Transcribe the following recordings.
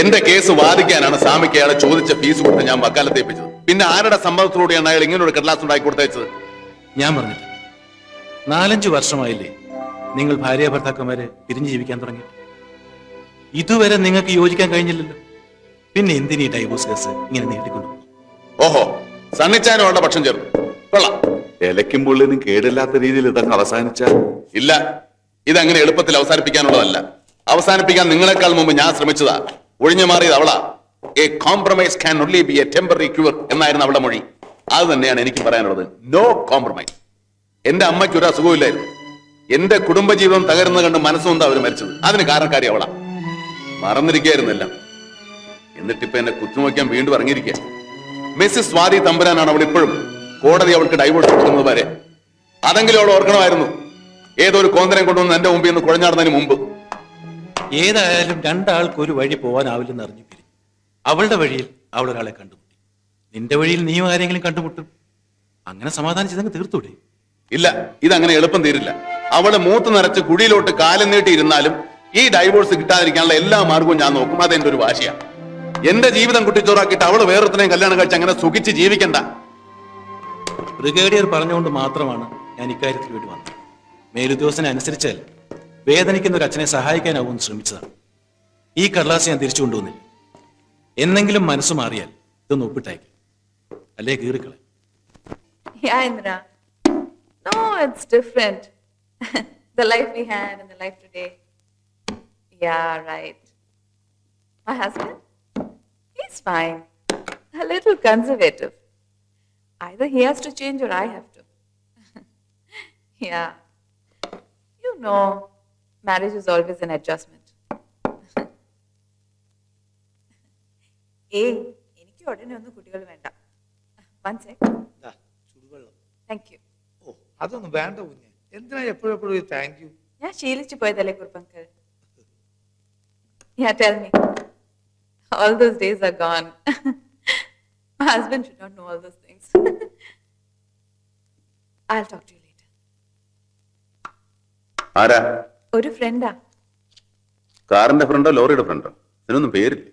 എന്റെ കേസ് വാദിക്കാനാണ് സ്വാമിക്ക് അയാളെ ചോദിച്ച ഫീസ് കൊടുത്ത് ഞാൻ വക്കാലത്ത് ഏൽപ്പിച്ചത്. പിന്നെ ആരുടെ സമ്മതത്തിലൂടെയാണ് അയാൾ ഇങ്ങനെ ഒരു കടലാസ് ഉണ്ടാക്കി കൊടുത്തയച്ചത്? ഞാൻ പറഞ്ഞു നാലഞ്ചു വർഷമായില്ലേ നിങ്ങൾ ഭാര്യ ഭർത്താക്കന്മാരെ പിരിഞ്ഞു ജീവിക്കാൻ തുടങ്ങി. ഇതുവരെ നിങ്ങൾക്ക് യോജിക്കാൻ കഴിഞ്ഞില്ലല്ലോ. പിന്നെ എന്തിനീ ഡൈവോഴ്സ് കേസ് ഇങ്ങനെ നീട്ടിക്കൊണ്ടു ഓഹോ സണ്ണിച്ചാനുകളുടെ പക്ഷം ചേർന്നു. കൊള്ളാം. ഇലയ്ക്കും പുള്ളിനും കേടില്ലാത്ത രീതിയിൽ ഇതങ്ങ് അവസാനിച്ച? ഇല്ല ഇതങ്ങനെ എളുപ്പത്തിൽ അവസാനിപ്പിക്കാനുള്ളതല്ല. അവസാനിപ്പിക്കാൻ നിങ്ങളെക്കാൾ മുമ്പ് ഞാൻ ശ്രമിച്ചതാ. ഒഴിഞ്ഞു മാറിയത് അവളാ. A compromise can only be a temporary cure എന്നായിരുന്നു അവളുടെ മൊഴി. അത് തന്നെയാണ് എനിക്ക് പറയാനുള്ളത്. നോ കോംപ്രമൈസ് എന്റെ അമ്മയ്ക്ക് ഒരു അസുഖമില്ലായിരുന്നു എന്റെ കുടുംബജീവിതം തകരുന്നത് കണ്ട് മനസ്സുകൊണ്ടാ അവർ മരിച്ചത്. അതിന് കാരണക്കാരി അവളാ. മറന്നിരിക്കുന്നില്ല എന്നിട്ടിപ്പോ എന്നെ കുത്തുനോക്കാൻ വീണ്ടും ഇറങ്ങിയിരിക്കുക മിസ്സിസ് സ്വാതി തമ്പുരാനാണ് അവൾ ഇപ്പോഴും. കോടതി അവൾക്ക് ഡൈവോഴ്സ് കൊടുക്കുന്നത് വരെ അതെങ്കിലും അവൾ ഓർക്കണമായിരുന്നു. ഏതൊരു ഒരു കോന്തനെ കൊണ്ടുവന്ന് എന്റെ മുമ്പിൽ നിന്ന് കുഴഞ്ഞാടുന്നതിന് മുമ്പ്. ഏതായാലും രണ്ടാൾക്ക് ഒരു വഴി പോകാനാവില്ലെന്ന് അറിഞ്ഞു പിരിഞ്ഞു. അവളുടെ വഴിയിൽ അവൾ ഒരാളെ കണ്ടുമുട്ടി. നിന്റെ വഴിയിൽ നീയും ആരെങ്കിലും കണ്ടുമുട്ടും? അങ്ങനെ സമാധാനിച്ചതങ്ങ് തീർത്തൂടെ? ഇല്ല ഇതങ്ങനെ എളുപ്പം തീരില്ല. അവളെ മൂത്ത് നിറച്ച് കുഴിയിലോട്ട് കാലം നീട്ടിയിരുന്നാലും ഈ ഡൈവോഴ്സ് കിട്ടാതിരിക്കാനുള്ള എല്ലാ മാർഗവും ഞാൻ നോക്കും. അതെന്റെ ഒരു വാശിയാണ് എന്റെ ജീവിതം കുട്ടിച്ചോറാക്കിയിട്ട് അവൾ വേറൊരുത്തനെയും കല്യാണം കഴിച്ച് അങ്ങനെ സുഖിച്ച് ജീവിക്കണ്ട. ബ്രിഗേഡിയർ പറഞ്ഞുകൊണ്ട് മാത്രമാണ് ഞാൻ ഇക്കാര്യത്തിൽ വേണ്ടി വന്നത്. മേലുദ്യോഗസ്ഥനെ അനുസരിച്ചാൽ വേദനിക്കുന്ന ഒരു അച്ഛനെ സഹായിക്കാനാവുമെന്ന് ശ്രമിച്ചതാണ് ഈ കടലാസ് ഞാൻ തിരിച്ചു കൊണ്ടുവന്നില്ല എന്നെങ്കിലും മനസ്സ് മാറിയാൽ ഇതൊന്ന് ഒപ്പിട്ടേക്ക് അല്ലേ കീറിക്കളെ A little conservative. Either he has to change or I have to. yeah. You know. Yeah. Marriage is always an adjustment. ഏയ് എനിക്ക് ഉടനെ ഒന്നും കുട്ടികൾ വേണ്ട വൺ സെക് ദാ, ചുടുവെള്ളം താങ്ക് യു ഓ അതൊന്നും വേണ്ട കുഞ്ഞ് എന്തിനാ എപ്പോഴെപ്പോഴും എപ്പോഴും താങ്ക് യു ഞാൻ ശീലിച്ചു പോയതല്ലേ കുറുപ്പങ്കൽ Yeah, tell me. All those days are gone. My husband should not know all those things. I'll talk to you later. ആരാ ഒരു ഫ്രണ്ടാ കാറിന്റെ ഫ്രണ്ടോ ലോറിയുടെ ഫ്രണ്ടോ? ഇതിനൊന്നും പേരില്ല.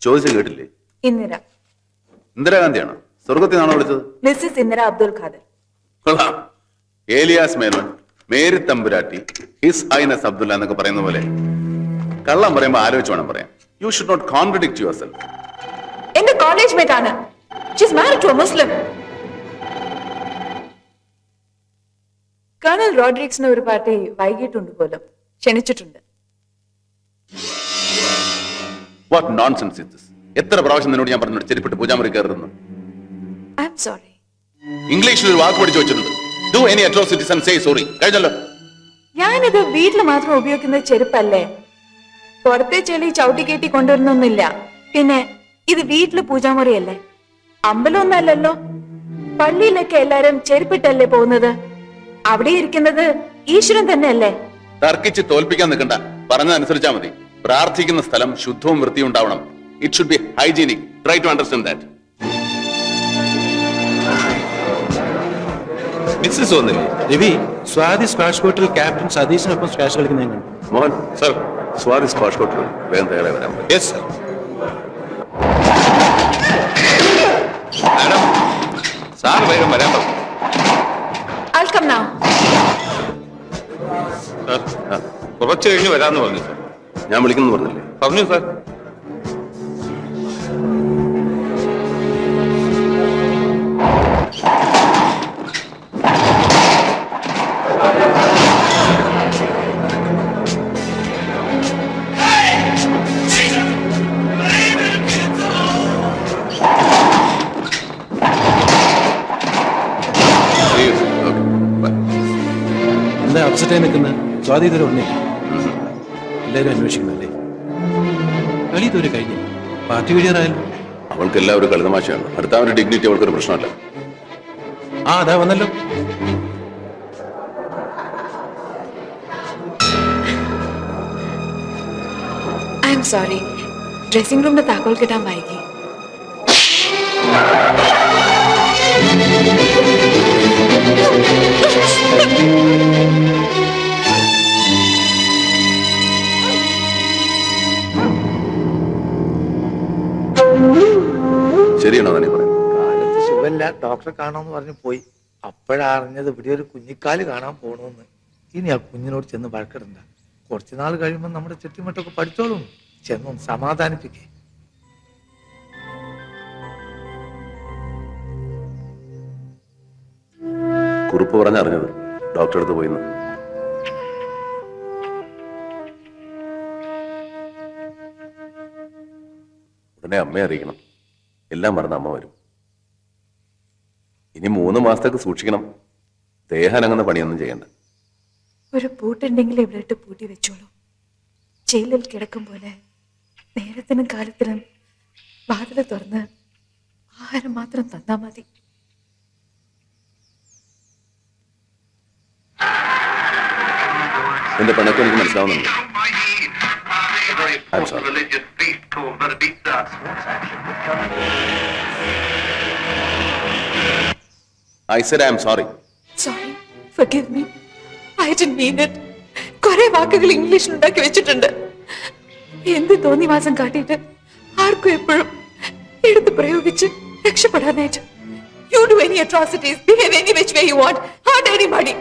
ചോദിച്ചു കേട്ടില്ലേ? ഇന്ദിര. ഇന്ദിരാഗാന്ധിയാണോ? സ്വർഗത്തിൽ നിന്നാണോ വിളിച്ചത്? മിസ്സിസ് ഇന്ദിര അബ്ദുൽ ഖാദർ. കൊള്ളാം. ഏലിയാസ് മേനോൻ മേരി തമ്പുരാട്ടി ഹിസ് ഹൈനസ് അബ്ദുല്ല എന്നൊക്കെ പറയുന്ന പോലെ. കള്ളം പറയുമ്പോൾ ആലോചിച്ച് വേണം പറയാൻ. You should not contradict yourself എന്റെ കോളേജ് മേറ്റ് ആണ്. She's married to a Muslim colonel റോഡ്രിക്സിന് ഒരു പാർട്ടി വൈകിട്ടുണ്ട് പോലും ക്ഷണിച്ചിട്ടുണ്ട്. വാട്ട് നോൺസെൻസ് ഇസ് ദിസ് എത്ര പ്രാവശ്യം നിന്നോട് ഞാൻ പറഞ്ഞു ചെരുപ്പിട്ട് പൂജാമുറി കയറുന്നു? ഐ ആം സോറി ഇംഗ്ലീഷിൽ ഒരു വാക്ക് പഠിച്ചു വെച്ചിട്ടുണ്ട്. Do any atrocities and say sorry കഴിഞ്ഞല്ലോ. ഞാനിത് വീട്ടിൽ മാത്രം ഉപയോഗിക്കുന്ന ചെരുപ്പല്ലേ? പുറത്തെ ചെളി ചവിട്ടി കെട്ടി കൊണ്ടുവരുന്നൊന്നുമില്ല. പിന്നെ ഇത് വീട്ടിൽ പൂജാമുറിയല്ലേ? അമ്പലമൊന്നല്ലല്ലോ പള്ളിയിലൊക്കെ എല്ലാരും ചെരുപ്പിട്ടല്ലേ പോകുന്നത്? അവിടെ ഇരിക്കുന്നത് ഈശ്വരൻ തന്നെയല്ലേ? തർക്കിച്ച് തോൽപ്പിക്കാൻ നിൽക്കണ്ട. പറഞ്ഞതനുസരിച്ചാ മതി. പ്രാർത്ഥിക്കുന്ന സ്ഥലം ശുദ്ധവും വൃത്തിയും ഉണ്ടാവണം. It should be hygienic try to understand that Mrs വന്നില്ലേ രവി സ്വാതി സ്ക്വാഷ് കോർട്ടിൽ ക്യാപ്റ്റൻ സതീഷിനൊപ്പം സ്ക്വാഷ് കളിക്കുന്ന ഞാൻ കണ്ടു മോഹൻ സർ സ്വാതി സ്ക്വാഷ് കോർട്ടിൽ വേഗം തയ്യാറായി വരാൻ യെസ് സർ മാഡം സാർ വേഗം വരാൻ പറഞ്ഞു I'll come now. സാർ കുറച്ച് കഴിഞ്ഞ് വരാന്ന് പറഞ്ഞു സാർ. ഞാൻ വിളിക്കുന്നു പറഞ്ഞില്ലേ? പറഞ്ഞു സാർ. എന്താ അപ്സെറ്റായി നിൽക്കുന്നത് സ്വാതി ഇതുവരെ എല്ലാവരും അല്ലേ കളി ഇതുവരെ കഴിഞ്ഞില്ല. പാർട്ടി കഴിയാറായല്ലോ അവൾക്ക് എല്ലാവരും കളിതമാശയാണ്. അടുത്ത അവരുടെ ഡിഗ്നിറ്റി അവൾക്കൊരു പ്രശ്നമല്ല. ആ അതാ വന്നല്ലോ. സോറി ഡ്രസ്സിംഗ് റൂമിന്റെ താക്കോൽ കിട്ടാൻ വൈകി. ഡോക്ടറെ കാണാമെന്ന് പറഞ്ഞ് പോയി. അപ്പോഴറിഞ്ഞത് ഇവിടെ ഒരു കുഞ്ഞിക്കാൽ കാണാൻ പോണെന്ന്. ഇനി ആ കുഞ്ഞിനോട് ചെന്ന് വഴക്കിടണ്ട. കുറച്ചു നാൾ കഴിയുമ്പോൾ നമ്മുടെ ചുറ്റുമട്ടൊക്കെ പഠിച്ചോളും. ചെന്നും സമാധാനിപ്പിക്കേ. കുറിപ്പ് പറഞ്ഞറിഞ്ഞത് ഡോക്ടറെ അടുത്ത് പോയിന്ന്. ഉടനെ അമ്മയെ അറിയിക്കണം. എല്ലാം മറന്ന് അമ്മ വരും. ഇനി മൂന്ന് മാസത്തേക്ക് സൂക്ഷിക്കണം. ദേഹാനങ്ങുന്ന പണിയൊന്നും ചെയ്യണ്ട. ഒരു പൂട്ടുണ്ടെങ്കിൽ ഇവിടെ ഇട്ട് പൂട്ടി വെച്ചോളൂ. ജയിലിൽ കിടക്കും പോലെ നേരത്തിനും കാലത്തിനും വാതിൽ തുറന്ന് ആഹാരം മാത്രം തന്നാ മതി. എന്റെ പണക്ക് എനിക്ക് മനസ്സിലാവുന്നുണ്ട്. I'm said I am sorry. I I sorry sorry forgive me I didn't mean it കുറെ വാക്കുകൾ ഇംഗ്ലീഷിൽ ഉണ്ടാക്കി വെച്ചിട്ടുണ്ട് എന്ത് തോന്നിവാസം കാട്ടിയിട്ട് ആർക്കും എപ്പോഴും എടുത്ത് പ്രയോഗിച്ച് രക്ഷപ്പെടാനായിട്ട് you do any atrocities behave any which way you want hurt anybody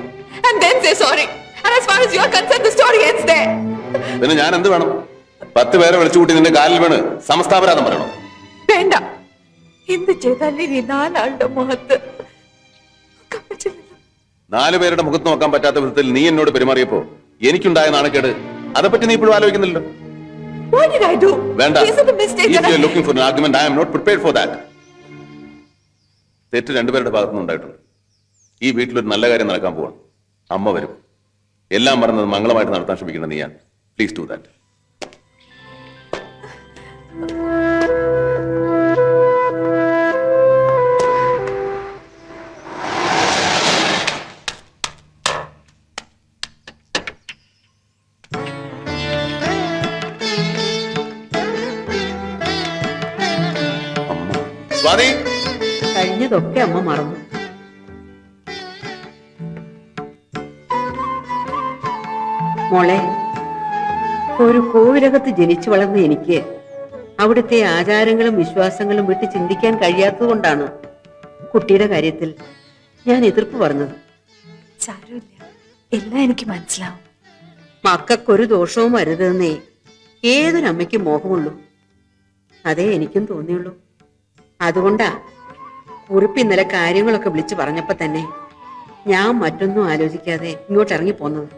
and then say sorry and as far as you are concerned the story ends there പിന്നെ ഞാൻ എന്ത് വേണം പത്ത് പേരെ വിളിച്ചു കൂട്ടി നിന്റെ കാലിൽ വീണ് സമസ്താപരാധം പറയണം വേണ്ട. എന്ത് ചെയ്താലും ഇനി നാലാളുടെ മുഖത്ത് നോക്കാൻ പറ്റില്ലല്ലോ നാലു പേരുടെ മുഖത്ത് നോക്കാൻ പറ്റാത്ത വിധത്തിൽ നീ എന്നോട് പെരുമാറിയപ്പോ എനിക്കുണ്ടായ നാണക്കേട് അതേപ്പറ്റി നീ ഇപ്പോഴും ആലോചിക്കുന്നില്ലല്ലോ? What did I do? വേണ്ട. Is it a mistake If that you are I... looking for an argument, I am not prepared for that. തെറ്റ് രണ്ടുപേരുടെ ഭാഗത്തുനിന്ന് ഉണ്ടായിട്ടുണ്ട്. ഈ വീട്ടിലൊരു നല്ല കാര്യം നടക്കാൻ പോവാണ്. അമ്മ വരും. എല്ലാം പറഞ്ഞത് മംഗളമായിട്ട് നടത്താൻ ശ്രമിക്കുന്ന നീയാണ്. പ്ലീസ് ഡു ദാറ്റ് കഴിഞ്ഞതൊക്കെ അമ്മ മറന്നു. മോളെ ഒരു കോവിലകത്ത് ജനിച്ചു വളർന്ന എനിക്ക് അവിടുത്തെ ആചാരങ്ങളും വിശ്വാസങ്ങളും വിട്ട് ചിന്തിക്കാൻ കഴിയാത്തതുകൊണ്ടാണ് കുട്ടിയുടെ കാര്യത്തിൽ ഞാൻ എതിർപ്പ് പറഞ്ഞത്. സാരമില്ല എല്ലാം എനിക്ക് മനസ്സിലാവും. മക്കൾക്കൊരു ദോഷവും വരുതെന്നേ ഏതൊരമ്മയ്ക്കും മോഹമുള്ളൂ. അതേ എനിക്കും തോന്നിയുള്ളൂ. അതുകൊണ്ടാ കുറിപ്പ് ഇന്നലെ കാര്യങ്ങളൊക്കെ വിളിച്ചു പറഞ്ഞപ്പോ തന്നെ ഞാൻ മറ്റൊന്നും ആലോചിക്കാതെ ഇങ്ങോട്ട് ഇറങ്ങി പോന്നത്.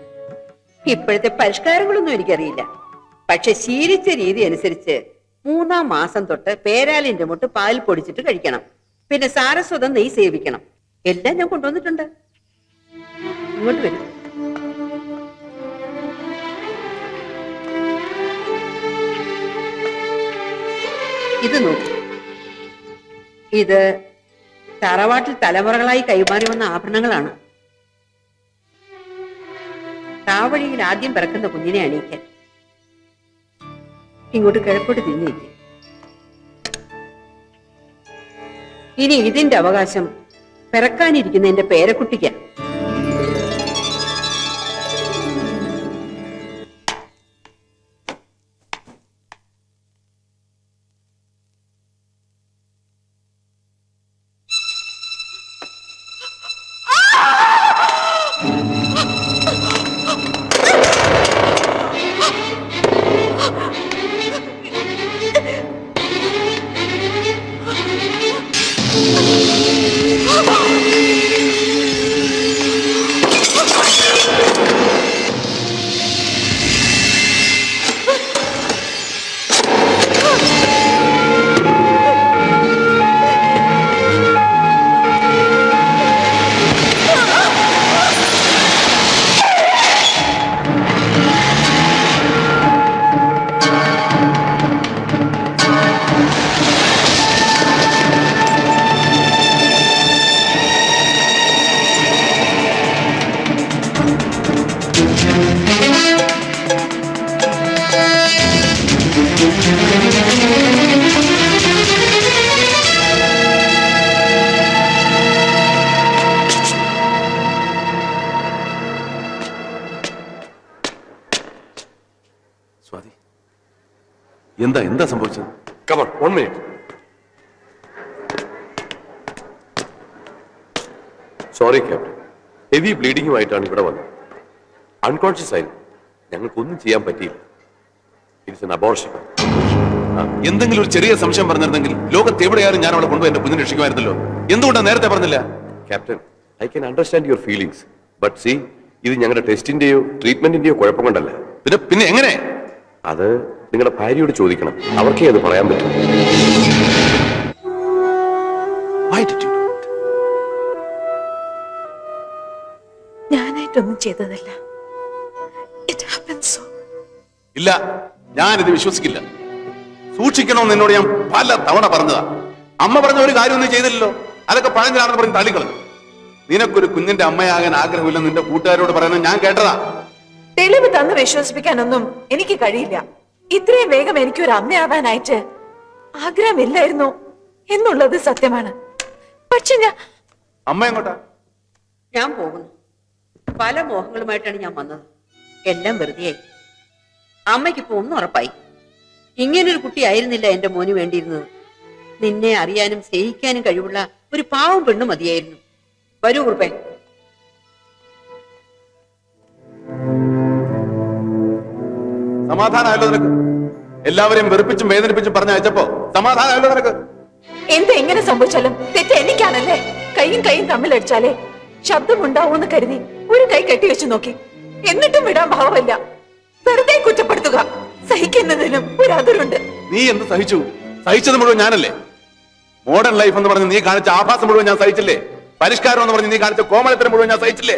ഇപ്പോഴത്തെ പരിഷ്കാരങ്ങളൊന്നും എനിക്കറിയില്ല. പക്ഷെ ശീലിച്ച രീതി അനുസരിച്ച് മൂന്നാം മാസം തൊട്ട് പേരാലിന്റെ മുട്ട് പാൽ പൊടിച്ചിട്ട് കഴിക്കണം. പിന്നെ സാരസ്വതം നെയ് സേവിക്കണം. എല്ലാം ഞാൻ കൊണ്ടുവന്നിട്ടുണ്ട്. ഇങ്ങോട്ട് വരും. ഇത് നോക്കൂ. ഇത് തറവാട്ടിൽ തലമുറകളായി കൈമാറി വന്ന ആഭരണങ്ങളാണ്. താവഴിയിൽ ആദ്യം പിറക്കുന്ന കുഞ്ഞിനെ അണിയിക്കാൻ. ഇങ്ങോട്ട് കിഴക്കോട്ട് തിരിഞ്ഞിരിക്കും ഇനി ഇതിന്റെ അവകാശം പിറക്കാനിരിക്കുന്ന എന്റെ പേരക്കുട്ടിക്കാണ് എന്താ എന്താ സംഭവിച്ചത്? Come on one minute sorry captain heavy ബ്ലീഡിങ്ങുമായിട്ടാണ് ഇവിടെ വന്നത്. അൺകോൺഷ്യസ് ആയിരുന്നു ഞങ്ങൾക്കൊന്നും ചെയ്യാൻ പറ്റിയില്ല. ഇറ്റ്സ് എൻ അബോർഷൻ എന്തെങ്കിലും ഒരു ചെറിയ സംശയം പറഞ്ഞിരുന്നെങ്കിൽ ലോകത്ത് എവിടെയാലും ഞാൻ അവളെ കൊണ്ടുപോയി എന്റെ കുഞ്ഞിനെ രക്ഷിക്കുമായിരുന്നല്ലോ. എന്തുകൊണ്ടാണ് നേരത്തെ പറഞ്ഞില്ല? Captain I can understand your feelings but see ഇത് ഞങ്ങളുടെ ടെസ്റ്റിന്റെയോ ട്രീറ്റ്മെന്റിന്റെയോ കുഴപ്പം കൊണ്ടല്ല. പിന്നെ പിന്നെ എങ്ങനെ? അത് നിങ്ങളുടെ ഭാര്യയോട് ചോദിക്കണം. അവർക്കേ അത് പറയാൻ പറ്റും. Why did you do it? ഞാനായിട്ടൊന്നും ചെയ്തതല്ല. ഇറ്റ് ഹാപ്പൻ സോ ഇല്ല ഞാനിത് വിശ്വസിക്കില്ല. സൂക്ഷിക്കണമെന്ന് എന്നോട് ഞാൻ പല തവണ പറഞ്ഞതാ. അമ്മ പറഞ്ഞ ഒരു കാര്യമൊന്നും ചെയ്തില്ലല്ലോ. അതൊക്കെ പഴഞ്ഞാണെന്ന് പറഞ്ഞ് തള്ളിക്കളഞ്ഞു. നിനക്കൊരു കുഞ്ഞിന്റെ അമ്മയാകാൻ ആഗ്രഹമില്ലെന്ന് നിന്റെ കൂട്ടുകാരോട് പറയുന്നത് ഞാൻ കേട്ടതാ. തെളിവ് തന്ന് വിശ്വസിപ്പിക്കാനൊന്നും എനിക്ക് കഴിയില്ല. ഇത്രയും വേഗം എനിക്കൊരു അമ്മയാവാനായിട്ട് ആഗ്രഹമില്ലായിരുന്നു എന്നുള്ളത് സത്യമാണ്. പക്ഷെ ഞാൻ അമ്മ എങ്ങോട്ടാ? ഞാൻ പോകുന്നു. പല മോഹങ്ങളുമായിട്ടാണ് ഞാൻ വന്നത്. എല്ലാം വെറുതെയായി. അമ്മയ്ക്ക് ഇപ്പൊ ഒന്നും ഉറപ്പായി. ഇങ്ങനൊരു കുട്ടിയായിരുന്നില്ല എന്റെ മോന് വേണ്ടിയിരുന്നത്. നിന്നെ അറിയാനും സ്നേഹിക്കാനും കഴിവുള്ള ഒരു പാവം പെണ്ണു മതിയായിരുന്നു. വരൂ കുറുപ്പേ. സമാധാനമല്ലോ നിനക്ക്. എല്ലാവരെയും വെറുപ്പിച്ചും വേദനിപ്പിച്ചും പറഞ്ഞയച്ചപ്പോ സമാധാനമല്ലോ നിനക്ക്. എന്ത് എങ്ങനെ സംഭവിച്ചാലും തെറ്റ് എനിക്കാണല്ലേ? കൈയും കൈയും തമ്മിലടിച്ചാലേ ശബ്ദമുണ്ടാവൂന്ന് കരുതി ഒരു കൈ കെട്ടിവെച്ചു നോക്കി. എന്നിട്ടും വിടാൻ ഭാവമല്ല. വെറുതെ കുറ്റപ്പെടുത്തുക. സഹിക്കുന്നതിനും ഒരു അതിരുണ്ട്. നീ എന്ത് സഹിച്ചു? സഹിച്ചത് മുഴുവൻ ഞാനല്ലേ? മോഡേൺ ലൈഫ് എന്ന് പറഞ്ഞ് നീ കാണിച്ച ആഭാസം മുഴുവൻ ഞാൻ സഹിച്ചില്ലേ? പരിഷ്കാരം എന്ന് പറഞ്ഞ് നീ കാണിച്ച കോമളത്തിന് മുഴുവൻ ഞാൻ സഹിച്ചില്ലേ?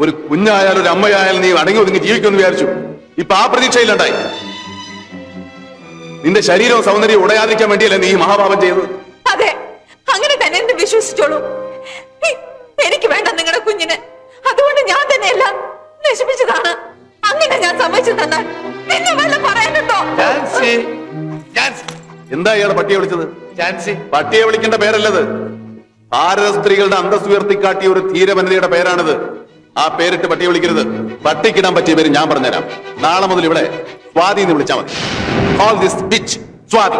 ഒരു കുഞ്ഞായാലും ഒരു അമ്മയായാലും നീ അടങ്ങി ഒതുങ്ങി ജീവിക്കുമെന്ന് വിചാരിച്ചു. ഇപ്പൊ ആ പ്രതീക്ഷയിലുണ്ടായി. നിന്റെ ശരീരവും സൗന്ദര്യവും ഉടയാതിരിക്കാൻ വേണ്ടിയല്ലേ നീ മഹാഭാവം മഹാപാപം ചെയ്തത്? അതെ. അങ്ങനെ തന്നെ എന്നെ വിശ്വസിച്ചോളൂ? എനിക്ക് വേണ്ട നിങ്ങളുടെ കുഞ്ഞിന്. അതുകൊണ്ട് ഞാൻ തന്നെ എല്ലാം നശിപ്പിച്ചതാണ്. അങ്ങനെ ഞാൻ സമ്മതിച്ചു തന്നാൽ പിന്നെ വല്ല പറയാനുണ്ടോ? ജാൻസി ജാൻസി. എന്താ ഇയാളെ പട്ടിയെ വിളിച്ചത്? പട്ടിയെ വിളിക്കേണ്ട പേരല്ലത്. ഭാരത സ്ത്രീകളുടെ അന്തസ് ഉയർത്തിക്കാട്ടിയ ഒരു ധീരവനിതയുടെ പേരാണിത്. ആ പേരിട്ട് പട്ടിയെ വിളിക്കരുത്. പട്ടിക്കിടാൻ പറ്റിയ പേര് ഞാൻ പറഞ്ഞുതരാം. നാളെ മുതൽ ഇവിടെ സ്വാതി എന്ന് വിളിച്ചാൽ മതി. All this Swathi.